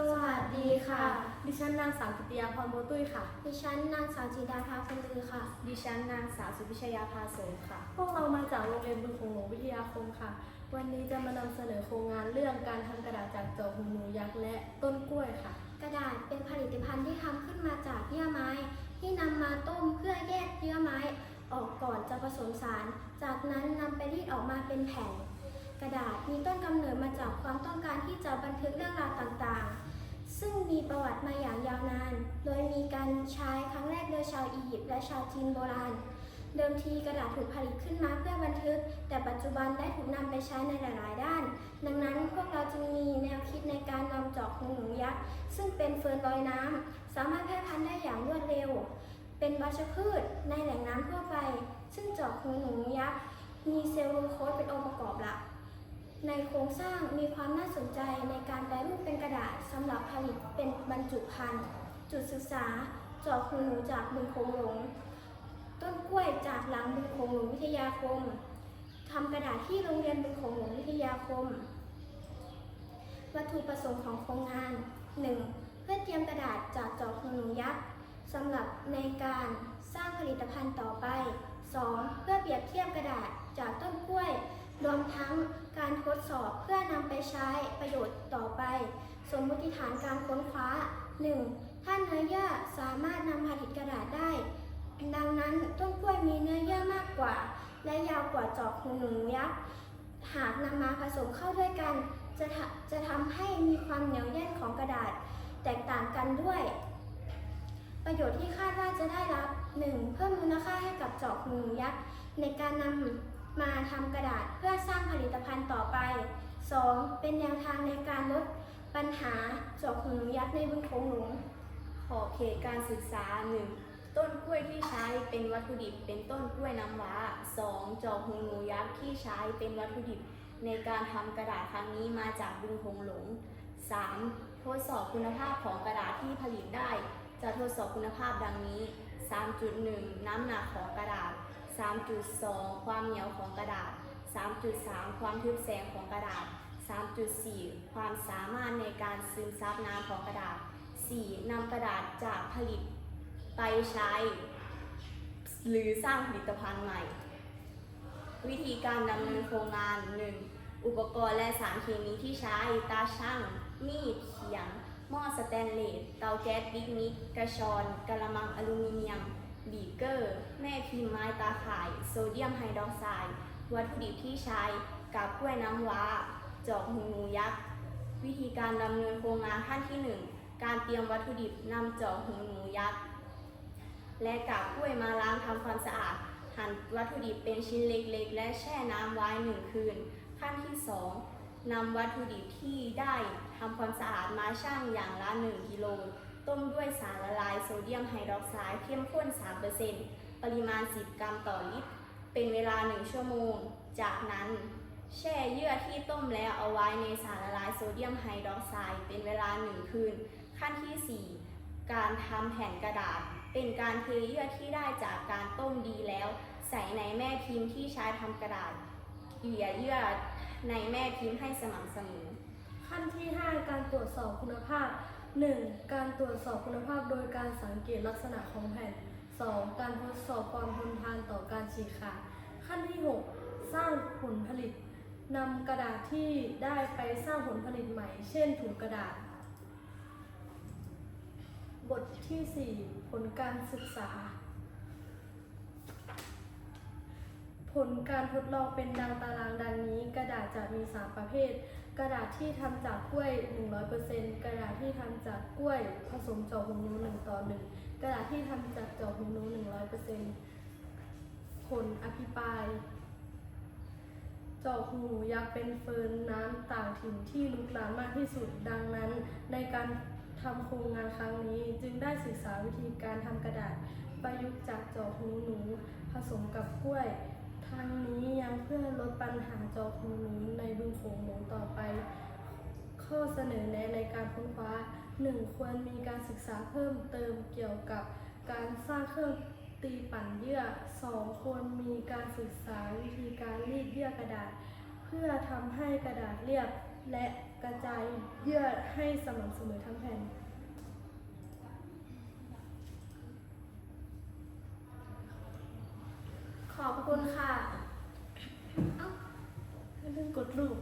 สวัสดีค่ะ ดิฉันนางสาวกิติยาพรโมตุ้ยค่ะ ดิฉันนางสาวจิดาภาคุณลือค่ะ ดิฉันนางสาวสุพิชยาภาโสค่ะ พวกเรามาจากโรงเรียนบึงโขงหลวงวิทยาคมค่ะ วันนี้จะมานำเสนอโครงงานเรื่องการทำกระดาษจากจอกหูหนูยักษ์และต้นกล้วยค่ะ กระดาษเป็นผลิตภัณฑ์ที่ทำขึ้นมาจากเยื่อไม้ ที่นำมาต้มเพื่อแยกเยื่อไม้ ออกก่อนจะผสมสาร จากนั้นนำไปรีดออกมาเป็นแผ่น กระดาษมีต้นกำเนิดมาจากความต้องการที่จะบันทึกเรื่องราวต่างๆ ซึ่งมีประวัติมาอย่างยาวนาน โดยมีการใช้ครั้งแรกโดยชาวอียิปต์และชาวจีนโบราณ เดิมทีกระดาษถูกผลิตขึ้นมาเพื่อบันทึก แต่ปัจจุบันได้ถูกนำไปใช้ในหลาย ๆ ด้าน ดังนั้นพวกเราจึงมีแนวคิดในการนำจอกหูหนูยักษ์ซึ่งเป็นเฟิร์นลอยน้ำสามารถแพร่พันธุ์ได้อย่างรวดเร็ว เป็นวัชพืชในแหล่งน้ำทั่วไป ซึ่งจอกหูหนูยักษ์มีเซลลูโคสเป็นองค์ประกอบหลัก ในโครงสร้างมีความน่าสนใจในการแปรรูปเป็นกระดาษสำหรับผลิตเป็นบรรจุภัณฑ์ จุดศึกษาจอกหูหนูจากบึงโขงหลง ต้นกล้วยจากหลังบึงโขงหลงวิทยาคมทำกระดาษที่โรงเรียนบึงโขงหลงวิทยาคม วัตถุประสงค์ของโครงงาน 1. เพื่อเตรียมกระดาษจากจอกหูหนูยักษ์สำหรับในการสร้างผลิตภัณฑ์ต่อไป 2. เพื่อเปรียบเทียบกระดาษจากต้นกล้วย รวมทั้งการทดสอบเพื่อนำไปใช้ประโยชน์ต่อไป สมมติฐานการค้นคว้า 1. ถ้าเนื้อเยื่อสามารถนำผลิตกระดาษได้ ดังนั้นต้นกล้วยมีเนื้อเยื่อมากกว่า และยาวกว่าจอกหูหนูยักษ์ หากนำมาผสมเข้าด้วยกัน จะทำจะทำให้มีความเหนียวแน่นของกระดาษ แตกต่างกันด้วย ประโยชน์ที่คาดว่าจะได้รับ 1. เพิ่มมูลค่าให้กับจอกหูหนูยักษ์ในการนำ มาทำกระดาษเพื่อสร้างผลิตภัณฑ์ต่อไป 2. เป็นแนวทางในการลดปัญหาจอกหูหนูยักษ์ในบึงโขงหลวงขอบเขตการศึกษา 1. ต้นกล้วยที่ใช้เป็นวัตถุดิบเป็นต้นกล้วยน้ำว้า 2. จอกหูหนูยักษ์ที่ใช้เป็นวัตถุดิบ ในการทำกระดาษครั้งนี้มาจากบึงโคงหลง 3. ทดสอบคุณภาพของกระดาษที่ผลิตได้ จะทดสอบคุณภาพดังนี้ 3.1 น้ำหนักของกระดาษ 3.2 ความเหนียวของกระดาษ 3.3 ความทึบแสงของกระดาษ 3.4 ความสามารถในการซึมซับน้ำของกระดาษ 4. นำกระดาษจากผลิตไปใช้ หรือสร้างผลิตภัณฑ์ใหม่ วิธีการดำเนินโครงงาน 1. อุปกรณ์และสารเคมีที่ใช้ ตาช่าง มีด เขียง หม้อสแตนเลส เตาแก๊สปิกนิก กระชอน กระมังอลูมิเนียม บีเกอร์ แม่พิมพ์ไม้ตาข่าย โซเดียมไฮดรอกไซด์วัตถุดิบที่ใช้กาบกล้วยน้ำว้า จอกหูงูยักษ์ วิธีการดำเนินโครงงานขั้นที่ 1 การเตรียมวัตถุดิบนำจอกหูหนูยักษ์และกาบกล้วยมาล้างทำความสะอาด หั่นวัตถุดิบเป็นชิ้นเล็กๆ และแช่น้ำไว้หนึ่งคืน ขั้นที่ 2นำวัตถุดิบที่ได้ทำความสะอาดมาชั่งอย่างละ 1กิโล ต้มด้วยสารละลายโซเดียมไฮดรอกไซด์เข้มข้น 3%ปริมาณ 10 กรัมต่อลิตร เป็นเวลา 1 ชั่วโมง จากนั้นแช่เยื่อที่ต้มแล้วเอาไว้ในสารละลายโซเดียมไฮดรอกไซด์เป็นเวลา 1 คืน ขั้นที่ 4 การทำแผ่นกระดาษ เป็นการเทเยื่อที่ได้จากการต้มดีแล้ว ใส่ในแม่พิมพ์ที่ใช้ทำกระดาษเกลี่ยเยื่อในแม่พิมพ์ให้สม่ำเสมอ ขั้นที่ 5 การตรวจสอบคุณภาพ 1. การตรวจสอบคุณภาพโดยการสังเกตลักษณะของแผ่น 2. การทดสอบความทนทานต่อการฉีกขาด ขั้นที่ 6 สร้างผลผลิตนำกระดาษที่ได้ไปสร้างผลผลิตใหม่ เช่นถุงกระดาษ บทที่ 4 ผลการศึกษา ผลการทดลองเป็นดังตารางดังนี้ กระดาษจะมี 3 ประเภท กระดาษที่ทำจากกล้วย 100%กระดาษที่ทำจากกล้วย ผสมจอกหูหนู1ต่อ1กระดาษที่ทำจากจอกหูหนู100%ผลอภิปรายจอกหูยักษ์เป็นเฟิร์นน้ำต่างถิ่นที่ลุกลามมากที่สุดดังนั้น ในการทำโครงงานครั้งนี้ จึงได้ศึกษาวิธีการทำกระดาษประยุกต์จากจอกหูหนู ผสมกับกล้วย ทางนี้ยังเพื่อลดปัญหาจอกหูหนูในบึงโขงหลงต่อไป ข้อเสนอแนะในการค้นคว้า 1. ควรมีการศึกษาเพิ่มเติมเกี่ยวกับการสร้างเครื่องตีปั่นเยื่อ 2. ควรมีการศึกษาวิธีการรีดเยื่อกระดาษ เพื่อทำให้กระดาษเรียบและกระจายเยื่อให้สม่ำเสมอทั้งแผ่น ขอบคุณค่ะ เอ้าลืมกดรูป